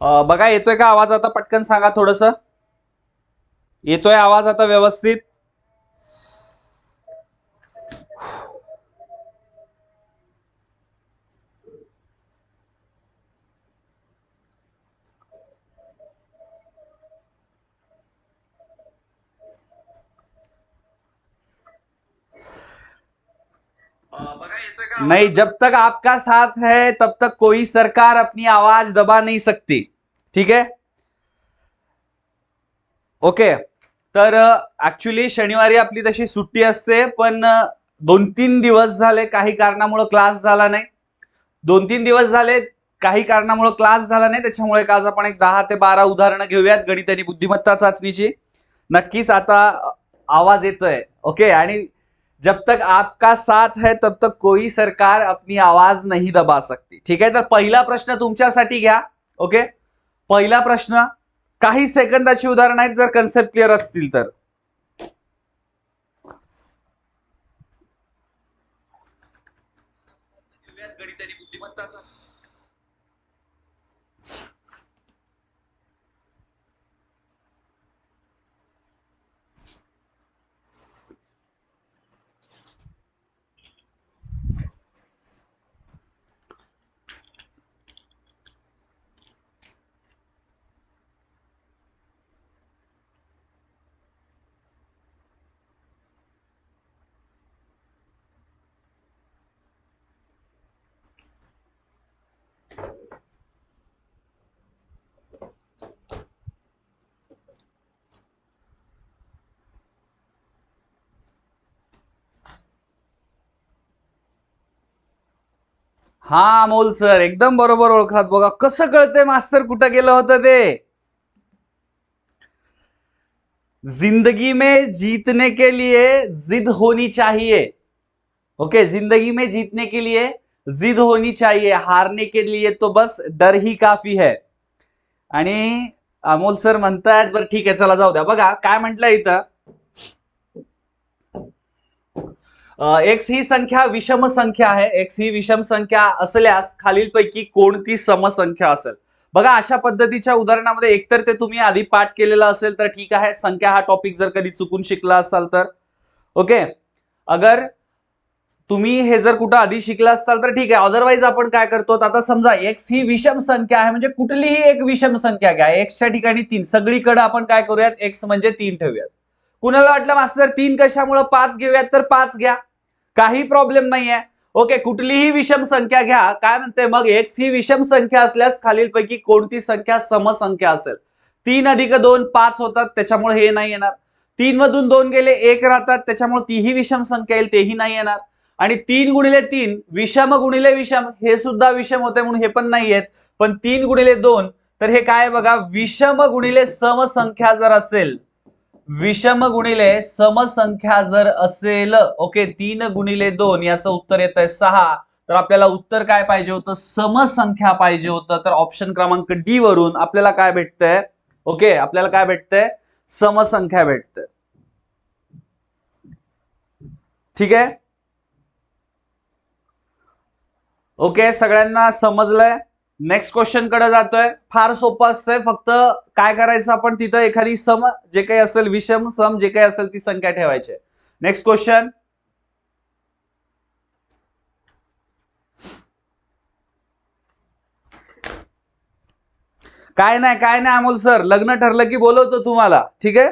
बघा येतोय का आवाज आता? पटकन सांगा थोडस. येतोय आवाज आता व्यवस्थित? नहीं जब तक आपका साथ है तब तक कोई सरकार अपनी आवाज दबा नहीं सकती। ठीक है? ओके तर uh, ऍक्च्युली शनिवारी आपली तशी सुट्टी असते पण uh, दोन तीन दिवस झाले काही कारणामुळे क्लास झाला नाही. दोन तीन दिवस झाले काही कारणामुळे क्लास झाला नाही त्याच्यामुळे आज आपण एक दहा ते बारा उदाहरणं घेऊयात गणित आणि बुद्धिमत्ता चाचणीची. नक्कीच आता uh, आवाज येतोय. ओके आणि जब तक आपका साथ है तब तक कोई सरकार अपनी आवाज नहीं दबा सकती। ठीक आहे तर पहिला प्रश्न तुमच्यासाठी घ्या ओके? पहिला प्रश्न काही सेकंदाची उदाहरण आहेत जर कन्सेप्ट क्लिअर असतील तर. हा अमोल सर एकदम बरोबर ओळखात. बघा कसं कळतंय मास्तर कुठं गेलं होतं ते? जिंदगी में जीतने के लिए जिद होनी चाहिए. ओके जिंदगी में जीतने के लिए जिद होनी चाहिए. हारने के लिए तो बस डर ही काफी है. आणि अमोल सर म्हणतायत बरं ठीक आहे चला जाऊ द्या. बघा काय म्हटलं इथं? एक्स ही संख्या विषम संख्या आहे. एक्स ही विषम संख्या असल्यास खालीलपैकी कोणती समसंख्या असेल? बघा अशा पद्धतीच्या उदाहरणामध्ये एकतर ते तुम्ही आधी पाठ केलेलं असेल तर ठीक आहे. संख्या हा टॉपिक जर कधी चुकून शिकला असाल तर. ओके अगर तुम्ही हे जर कुठं आधी शिकला असाल तर ठीक आहे. अदरवाईज आपण काय करतो? आता समजा एक्स ही विषम संख्या आहे म्हणजे कुठलीही एक विषम संख्या घ्या. एक्सच्या ठिकाणी तीन. सगळीकडे आपण काय करूयात? एक्स म्हणजे तीन ठेवूयात. कुणाला वाटलं मास्तर तीन कशामुळं पाच घेऊयात तर पाच घ्या. काही प्रॉब्लेम नाहीये. ओके कुठलीही विषम संख्या घ्या. काय म्हणते मग एक्स ही विषम संख्या असल्यास खालीलपैकी कोणती संख्या समसंख्या असेल? तीन अधिक दोन पाच होतात. त्याच्यामुळे हे नाही येणार. तीन मधून दोन गेले एक राहतात. त्याच्यामुळे तीही विषम संख्या येईल तेही नाही येणार. आणि तीन गुणिले तीन विषम गुणिले विषम हे सुद्धा विषम होते म्हणून हे पण नाही आहेत पण तीन गुणिले दोन तर हे काय बघा? विषम गुणिले समसंख्या जर असेल विषम गुणिले समसंख्या जर असेल ओके तीन गुणिले दोन याचं उत्तर येत आहे सहा. तर आपल्याला उत्तर काय पाहिजे होतं? समसंख्या पाहिजे होतं. तर ऑप्शन क्रमांक डी वरून आपल्याला काय भेटतंय? ओके आपल्याला काय भेटतंय? समसंख्या भेटतंय. ठीक आहे? ओके सगळ्यांना समजलंय? नेक्स्ट क्वेश्चनकडे जातोय. फार सोपं असतंय फक्त काय करायचं आपण तिथं एखादी सम जे काही असेल विषम सम जे काही असेल ती संख्या ठेवायची नेक्स्ट क्वेश्चन काय नाही काय नाही अमोल सर लग्न ठरलं की बोलवतो तुम्हाला ठीक आहे?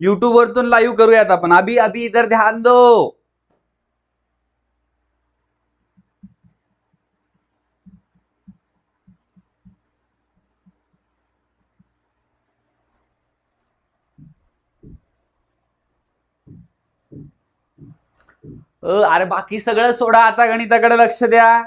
युट्यूब वरतून लाईव्ह करूयात आपण. अभि अभि इतर ध्यान दो. अरे बाकी सगळं सोडा आता गणिताकडे लक्ष द्या.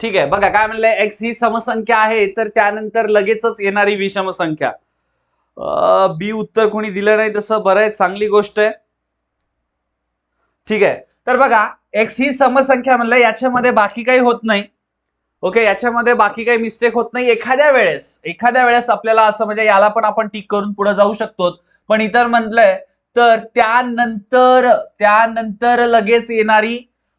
ठीक आहे बघा काय म्हणलंय एक्स ही समसंख्या आहे तर त्यानंतर लगेचच येणारी विषम संख्या बी उत्तर कोणी दिलं नाही तसं बरं आहे चांगली गोष्ट आहे. ठीक आहे तर बघा एक्स ही समसंख्या म्हणलं याच्यामध्ये बाकी काही होत नाही. ओके याच्यामध्ये बाकी काही मिस्टेक होत नाही. एखाद्या वेळेस एखाद्या वेळेस आपल्याला असं म्हणजे याला पण आपण टिक करून पुढे जाऊ शकतो. पण इतर म्हटलंय तर त्यानंतर त्यानंतर लगेच येणारी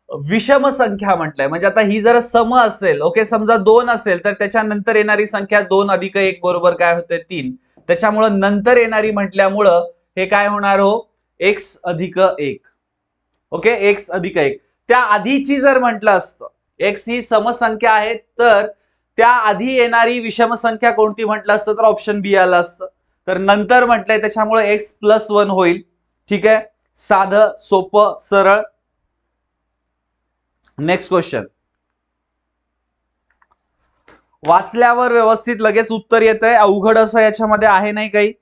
विषम संख्या म्हटलंय. म्हणजे आता ही जर सम असेल ओके समजा दोन असेल तर त्याच्यानंतर येणारी संख्या दोन अधिक एक बरोबर काय होते? तीन. त्याच्यामुळं नंतर येणारी म्हटल्यामुळं हे काय होणार हो? एक्स अधिक एक. ओके? एक्स अधिक एक. त्या आधीची जर म्हटलं असतं एक्स ही समसंख्या आहे तर त्या आधी येणारी विषम संख्या कोणती म्हटलं असतं? तर ऑप्शन बी आलं असतं. तर नंतर म्हटलंय त्याच्यामुळे एक्स प्लस वन होईल. ठीक आहे? साधं सोपं सरळ. नेक्स्ट क्वेश्चन वाचल्यावर व्यवस्थित लगेच उत्तर येत आहे अवघड असं याच्यामध्ये आहे नाही काही?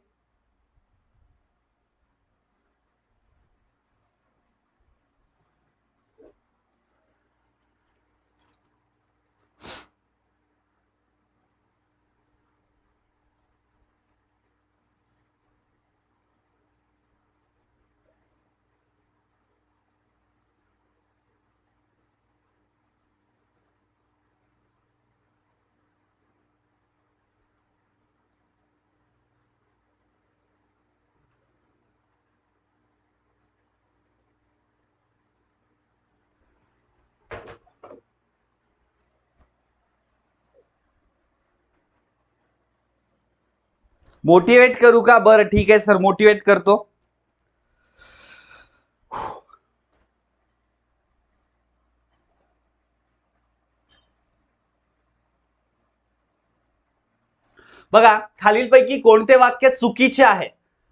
मोटिवेट करू का? बरं ठीक आहे सर मोटिवेट करतो. बघा खालीलपैकी कोणते वाक्य चुकीचे आहे?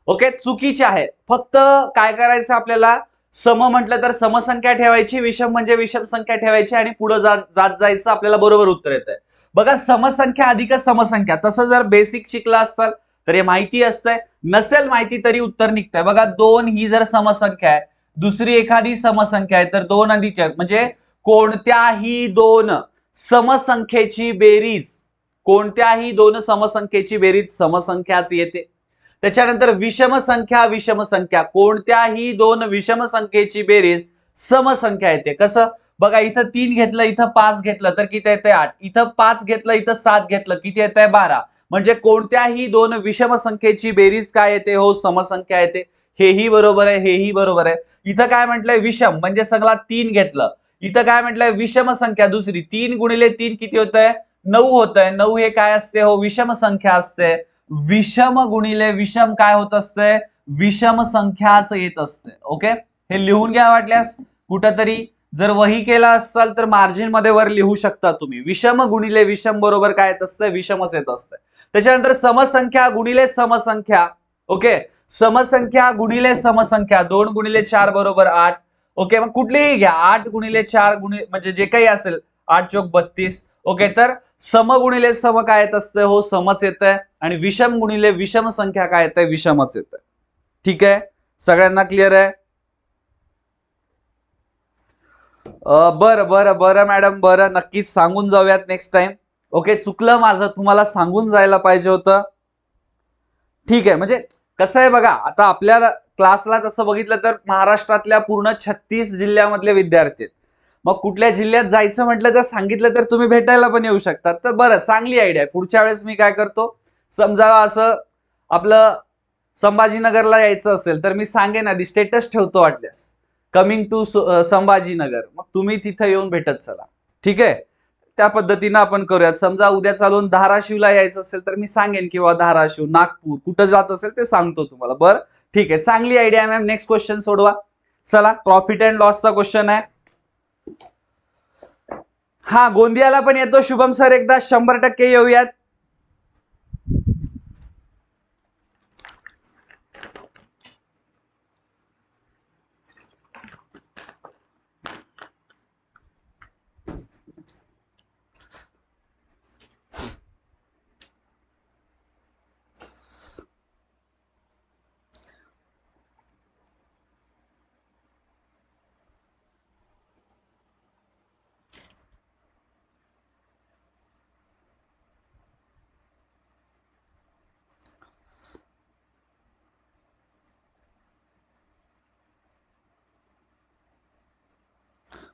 ओके चुकीचे आहे. फक्त काय करायचं आपल्याला? सम म्हटलं तर समसंख्या ठेवायची विषम म्हणजे विषम संख्या ठेवायची आणि पुढे जात जात जायचं आपल्याला बरोबर उत्तर येत आहे बघा समसंख्या अधिक समसंख्या. तसं जर बेसिक शिकला असाल तर हे माहिती असतंय. नसेल माहिती तरी उत्तर निघतंय. बघा दोन ही जर समसंख्या आहे दुसरी एखादी समसंख्या आहे तर दोन अधिक चार म्हणजे कोणत्याही दोन समसंख्येची बेरीज कोणत्याही दोन समसंख्येची बेरीज समसंख्याच येते. त्याच्यानंतर विषम संख्या विषम संख्या कोणत्याही दोन विषम संख्येची बेरीज समसंख्या येते. कसं? बघा इथं तीन घेतलं इथं पाच घेतलं तर किती येते आठ. इथं पाच घेतलं इथं सात घेतलं किती येते बारा. म्हणजे कोणत्याही दोन विषम संख्येची बेरीज काय येते? हो समसंख्या येते. हेही बरोबर आहे हेही बरोबर आहे. इथं काय म्हटलंय? विषम म्हणजे सगळा तीन घेतलं. इथं काय म्हटलंय? विषम संख्या दुसरी. तीन गुणिले तीन किती होत आहे नऊ होत आहे नऊ हे काय असते? हो विषम संख्या असते. विषम गुणिले विषम काय होत असते? विषम संख्याच येत असते. ओके? हे लिहून घ्या वाटल्यास. कुठंतरी जर वही केला असाल तर मार्जिनमध्ये वर लिहू शकता तुम्ही. विषम गुणिले विषम बरोबर काय येत असतं? विषमच येत असतं. त्याच्यानंतर समसंख्या गुणिले समसंख्या ओके? समसंख्या गुणिले समसंख्या दोन गुणिले चार बरोबर आठ ओके? मग कुठलीही घ्या आठ गुणिले चार गुणिले म्हणजे जे काही असेल आठ चोक बत्तीस ओके? तर सम गुणिले सम काय येत असतं हो समच येत आहे आणि विषम गुणिले विषम संख्या काय येत आहे विषमच येत आहे ठीक आहे? सगळ्यांना क्लिअर आहे? बरं बरं बरं मॅडम बरं. नक्कीच सांगून जाऊयात नेक्स्ट टाइम ओके चुकलं माझं. तुम्हाला सांगून जायला पाहिजे होतं. ठीक आहे म्हणजे कसं आहे बघा आता आपल्या क्लासला तसं बघितलं तर महाराष्ट्रातल्या पूर्ण छत्तीस जिल्ह्यामधले विद्यार्थी आहेत. मग कुठल्या जिल्ह्यात जायचं म्हटलं तर सांगितलं तर तुम्ही भेटायला पण येऊ शकतात. तर बरं चांगली आयडिया आहे. पुढच्या वेळेस मी काय करतो समजा असं आपलं संभाजीनगरला यायचं असेल तर मी सांगेन आधी स्टेटस ठेवतो वाटल्यास. Coming to Sambhajinagar. मग तुम्ही तिथं येऊन भेटत चला. ठीक आहे? त्या पद्धतीनं आपण करूयात. समजा उद्या चालून धाराशिवला यायचं असेल तर मी सांगेन किंवा धाराशिव नागपूर कुठं जात असेल ते सांगतो तुम्हाला. बरं? ठीक आहे. चांगली आयडिया मॅम नेक्स्ट क्वेश्चन सोडवा. चला प्रॉफिट अँड लॉसचा क्वेश्चन आहे. हा गोंदियाला पण येतो. शुभम सर एकदा शंभर टक्के येऊयात.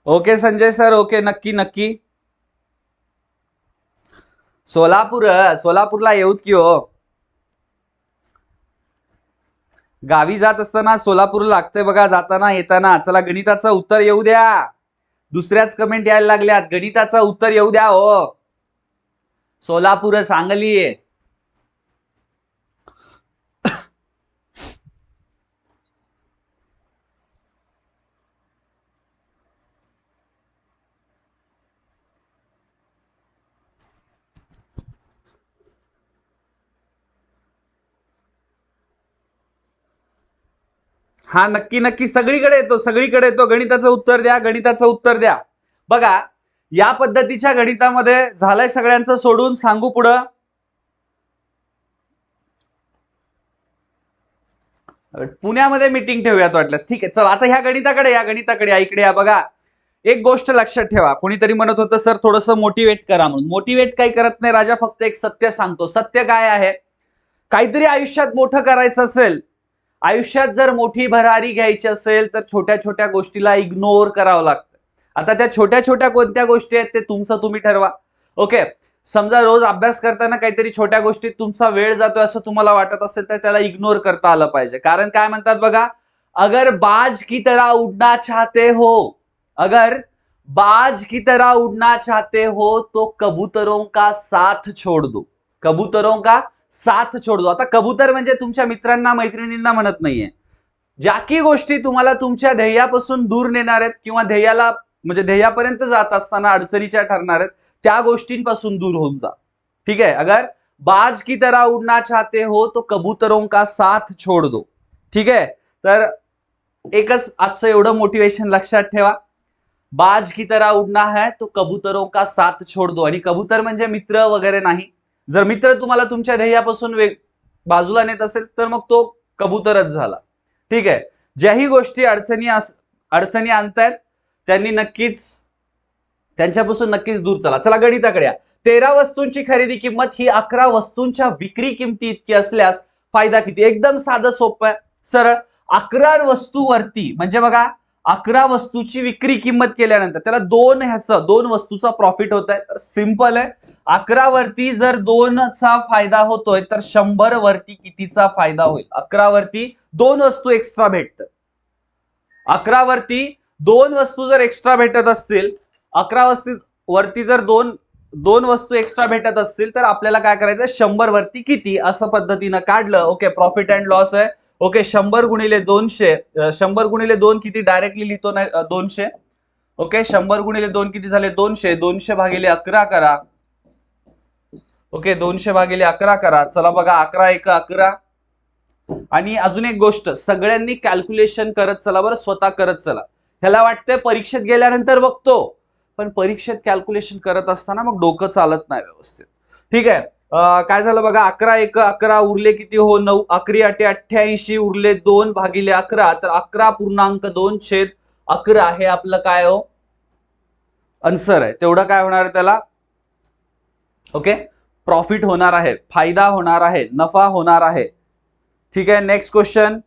ओके संजय सर ओके नक्की नक्की. सोलापूर सोलापूरला येऊत की हो? गावी जात असताना सोलापूर लागते बघा जाताना येताना. चला गणिताचं उत्तर येऊ द्या. दुसऱ्याच कमेंट यायला लागल्यात. गणिताचं उत्तर येऊ द्या हो. सोलापूर सांगली हा नक्की नक्की सगळीकडे येतो सगळीकडे येतो. गणिताचं उत्तर द्या गणिताचं उत्तर द्या. बघा या पद्धतीच्या गणितामध्ये झालंय सगळ्यांचं सोडून. सांगू पुढं. पुण्यामध्ये मीटिंग ठेवूयात वाटल्यास. ठीक आहे चला आता ह्या गणिताकडे या गणिताकडे या इकडे या. बघा एक गोष्ट लक्षात ठेवा. कोणीतरी म्हणत होतं सर थोडस मोटिवेट करा म्हणून. मोटिवेट काही करत नाही. राजा फक्त एक सत्य सांगतो. सत्य काय आहे? काहीतरी आयुष्यात मोठं करायचं असेल आयुष्यात जर मोठी भरारी घ्यायची असेल तर छोट्या छोट्या गोष्टीला इग्नोर करावं लागतं. आता त्या छोट्या छोट्या कोणत्या गोष्टी आहेत ते तुमचं तुम्ही ठरवा. ओके समजा रोज अभ्यास करताना काहीतरी छोट्या गोष्टीत तुमचा वेळ जातोय असं तुम्हाला वाटत असेल तर त्याला इग्नोर करता आलं पाहिजे. कारण काय म्हणतात बघा? अगर बाज की तरह उडना चाहते हो अगर बाज की तरह उड़ना चाहते हो तो कबूतरों का साथ छोड़ दो. कबूतरों का साथ छोड़ दो आता कबूतर म्हणजे तुमच्या मित्रांना मैत्रिणींना म्हणत नाहीये. ज्या की गोष्टी तुम्हाला तुमच्या ध्येयापासून दूर नेणार आहेत किंवा ध्येयाला म्हणजे ध्येयापर्यंत जात असताना अडचणीच्या ठरणार आहेत त्या गोष्टींपासून दूर होऊन जा. ठीक आहे? अगर बाज की तरह उड़ना चाहते हो तो कबूतरों का साथ छोड़ दो. ठीक आहे? तर एकच आजचं एवढं मोटिवेशन लक्षात ठेवा. बाज की तरह उडना है तो कबूतरों का साथ छोड़ दो. आणि कबूतर म्हणजे मित्र वगैरे नाही. जर मित्र तुम्हाला तुमच्या ध्येयापासून वेग बाजूला नेत असेल तर मग तो कबूतरच झाला. ठीक आहे? ज्याही गोष्टी अडचणी अडचणी आणतायत त्यांनी नक्कीच त्यांच्यापासून नक्कीच दूर चला. चला गणिताकड्या तेरा वस्तूंची खरेदी किंमत ही अकरा वस्तूंच्या विक्री किमती इतकी असल्यास फायदा किती? एकदम साधं सोपं आहे. सरळ. अकरा वस्तूवरती म्हणजे बघा अकरा वस्तूची विक्री किंमत केल्यानंतर त्याला दोन ह्याचं दोन वस्तूचा प्रॉफिट होत आहे तर सिंपल आहे. अकरा वरती जर दोनचा फायदा होतोय तर शंभर वरती कितीचा फायदा होईल? अकरा वरती दोन वस्तू एक्स्ट्रा भेटत अकरा वरती दोन वस्तू जर एक्स्ट्रा भेटत असतील अकरा वस्ती वरती जर दोन दोन वस्तू एक्स्ट्रा भेटत असतील तर आपल्याला काय करायचं शंभर वरती किती? असं पद्धतीनं काढलं ओके प्रॉफिट अँड लॉस आहे. ओके शंभर गुणिले दोनशे शंभर गुणिले दोन किती डायरेक्टली लिहितो नाही दोनशे? ओके शंभर गुणिले दोन किती झाले? दोनशे. दोनशे भागिले अकरा करा. ओके दोनशे भागिले अकरा करा. चला बघा अकरा एक अकरा. आणि अजून एक गोष्ट सगळ्यांनी कॅल्क्युलेशन करत चला बरं स्वतः करत चला. ह्याला वाटतंय परीक्षेत गेल्यानंतर बघतो. पण परीक्षेत कॅल्क्युलेशन करत असताना मग डोकं चालत नाही व्यवस्थित. ठीक आहे? काय झालं बघा अकरा एक अकरा उरले किती? हो नऊ. अकरी अटे अठ्ठ्याऐंशी उरले दोन भागिले अकरा. तर अकरा पूर्णांक दोन छेद अकरा हे आपलं काय हो? आन्सर आहे. तेवढं काय होणार आहे त्याला? ओके प्रॉफिट होणार आहे. फायदा होणार आहे. नफा होणार आहे. ठीक आहे? Next question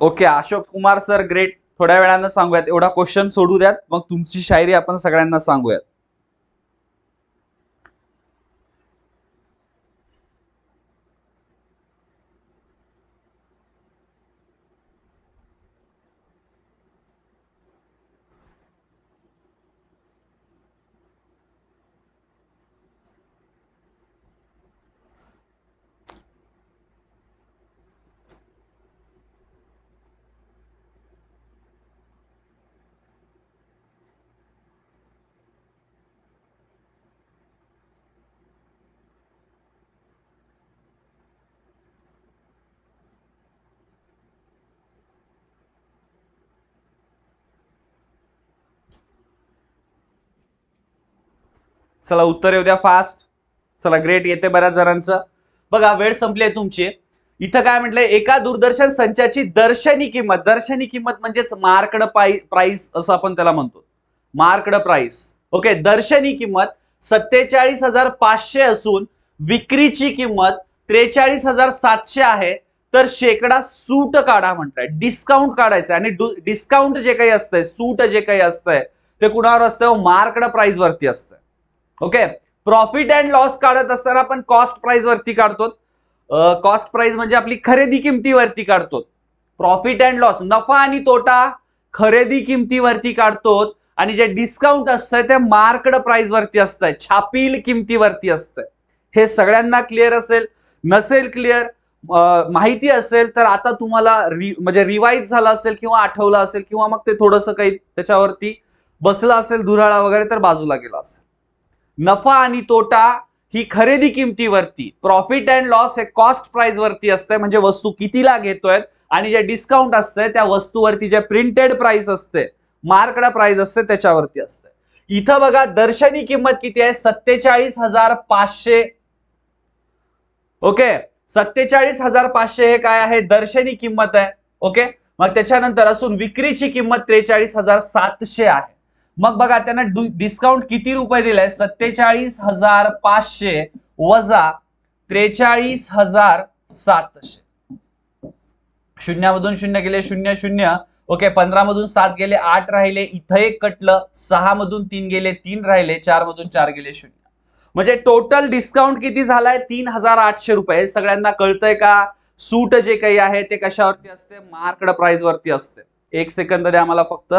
okay Ashok Kumar sir great थोड्या वेळानं सांगूयात. एवढा क्वेश्चन सोडू द्यात. मग तुमची शायरी आपण सगळ्यांना सांगूयात. चला उत्तर येऊ द्या फास्ट चला ग्रेट येते बऱ्याच जणांचं. बघा वेळ संपली आहे तुमची. इथं काय म्हटलंय? एका दूरदर्शन संचाची दर्शनी किंमत. दर्शनी किंमत म्हणजेच मार्कड प्राइस असं आपण त्याला म्हणतो. मार्कड प्राइस ओके दर्शनी किंमत सत्तेचाळीस हजार पाचशे असून विक्रीची किंमत त्रेचाळीस हजार सातशे आहे. तर शेकडा सूट काढा म्हटलंय. डिस्काउंट काढायचं आणि डिस्काउंट जे काही असतंय सूट जे काही असतंय ते कुणावर असतं मार्कड प्राइस वरती असतं ओके प्रॉफिट अँड लॉस काढत असताना आपण कॉस्ट प्राइस वरती काढतो. कॉस्ट प्राइस म्हणजे आपली खरेदी किमतीवरती काढतो. प्रॉफिट अँड लॉस नफा आणि तोटा खरेदी किमतीवरती काढतो. आणि जे डिस्काउंट असतंय ते मार्कड प्राइस वरती असतंय. छापील किमतीवरती असतंय. हे सगळ्यांना क्लिअर असेल? नसेल क्लिअर माहिती असेल तर आता तुम्हाला रि म्हणजे रिवाईज झालं असेल किंवा आठवलं असेल किंवा मग ते थोडंसं काही त्याच्यावरती बसलं असेल धुराळा वगैरे तर बाजूला गेला असेल. नफा आणि तोटा ही खरेदी किमतीवरती प्रॉफिट अँड लॉस हे कॉस्ट प्राइस वरती असते म्हणजे वस्तू कितीला घेतोय आणि जे डिस्काउंट असतंय त्या वस्तूवरती जे प्रिंटेड प्राइस असते मार्कड प्राइस असते त्याच्यावरती असते इथं बघा दर्शनी किंमत किती आहे? सत्तेचाळीस हजार पाचशे. ओके? सत्तेचाळीस हजार पाचशे हे काय आहे? दर्शनी किंमत आहे. ओके? मग त्याच्यानंतर असून विक्रीची किंमत त्रेचाळीस हजार सातशे आहे. मग बघा त्यांना डिस्काउंट किती रुपये दिलाय सत्तेचाळीस हजार पाचशे वजा त्रेचाळीस हजार सातशे. शून्यामधून शून्य गेले शून्य शून्य. ओके पंधरा मधून सात गेले आठ राहिले इथं एक कटलं. सहा मधून तीन गेले तीन राहिले चार मधून चार गेले शून्य. म्हणजे टोटल डिस्काउंट किती झालाय? तीन हजार आठशे रुपये. सगळ्यांना कळतंय का? सूट जे काही आहे ते कशावरती असते? मार्कड प्राइस वरती असते. एक सेकंद द्या मला फक्त.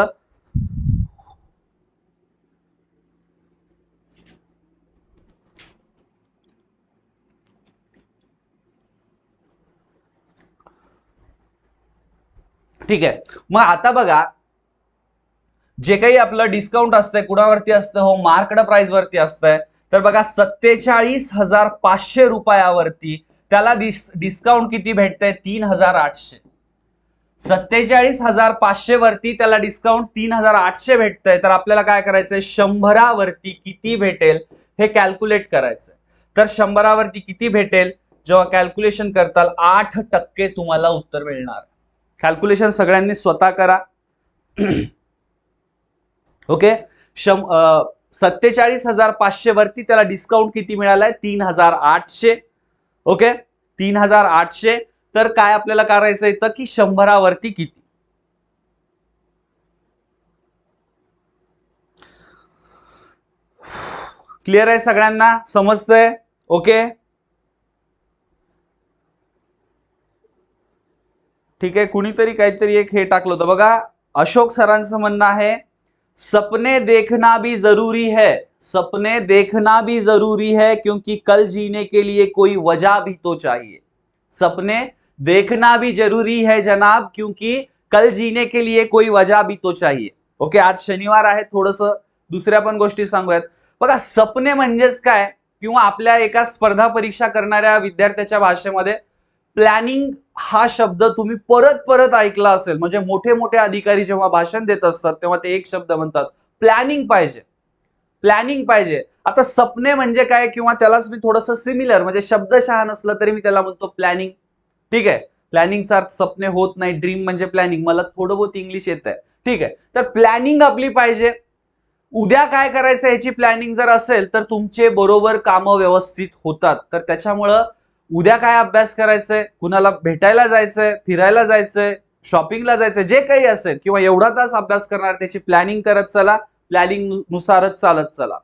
ठीक आहे. मग आता बघा जे काही आपलं डिस्काउंट असतंय कुणावरती असतं? हो मार्कड प्राइस वरती असतंय. तर बघा सत्तेचाळीस हजार पाचशे रुपयावरती त्याला डिस्काउंट किती भेटतंय? तीन हजार आठशे. सत्तेचाळीस हजार पाचशे वरती त्याला डिस्काउंट तीन हजार आठशे भेटतंय. तर आपल्याला काय करायचंय? शंभरावरती किती भेटेल? हे कॅल्क्युलेट करायचंय. तर शंभरावरती किती भेटेल? जेव्हा कॅल्क्युलेशन करताल आठ टक्के तुम्हाला उत्तर मिळणार. कॅल्क्युलेशन सगळ्यांनी स्वतः करा. ओके शं सत्तेचाळीस हजार पाचशे वरती त्याला डिस्काउंट किती मिळालाय? तीन हजार आठशे ओके तीन हजार आठशे तर काय आपल्याला करायचं येतं की शंभरावरती किती? क्लिअर आहे सगळ्यांना? समजतंय? ओके ठीक आहे कुणीतरी काहीतरी एक हे टाकलं होतं. बघा अशोक सरांचं म्हणणं आहे सपने देखना भी जरूरी है. सपने देखना भी जरूरी है क्योंकि कल जीने के लिए कोई वजह भी तो चाहिए. सपने देखना भी जरूरी है जनाब क्योंकि कल जीने के लिए कोई वजह भी तो चाहिए. ओके आज शनिवार आहे थोडस दुसऱ्या पण गोष्टी सांगूयात. बघा सपने म्हणजेच काय? किंवा आपल्या एका स्पर्धा परीक्षा करणाऱ्या विद्यार्थ्याच्या भाषेमध्ये प्लॅनिंग हा शब्द तुम्ही परत परत ऐकला असेल. म्हणजे मोठे मोठे अधिकारी जेव्हा भाषण देत असतात तेव्हा ते एक शब्द म्हणतात प्लॅनिंग पाहिजे. प्लॅनिंग पाहिजे. आता सपने म्हणजे काय किंवा त्यालाच मी थोडस सिमिलर म्हणजे शब्दशहा नसलं तरी मी त्याला म्हणतो प्लॅनिंग ठीक आहे? प्लॅनिंगचा अर्थ सपने होत नाही ड्रीम म्हणजे प्लॅनिंग मला थोडं बहुत इंग्लिश येत आहे. ठीक आहे? तर प्लॅनिंग आपली पाहिजे. उद्या काय करायचं याची प्लॅनिंग जर असेल तर तुमचे बरोबर कामं व्यवस्थित होतात. तर त्याच्यामुळं उद्या काय अभ्यास करायचंय? कुणाला भेटायला जायचंय? फिरायला जायचंय? शॉपिंगला जायचंय? जे काही असेल किंवा एवढा तास अभ्यास करणार त्याची प्लॅनिंग करत चला प्लॅनिंग नुसारच चालत चला.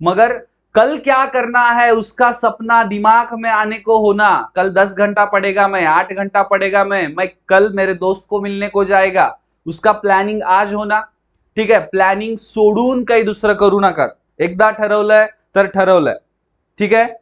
मगर कल क्या करना है उसका सपना दिमाग में आने को होना. कल दस घंटा पड़ेगा मैं आठ घंटा पड़ेगा मैं मैं कल मेरे दोस्त को मिलने को जाएगा. उसका प्लॅनिंग आज होना. ठीक आहे प्लॅनिंग सोडून काही दुसरं करू नका. एकदा ठरवलंय तर ठरवलंय. ठीक आहे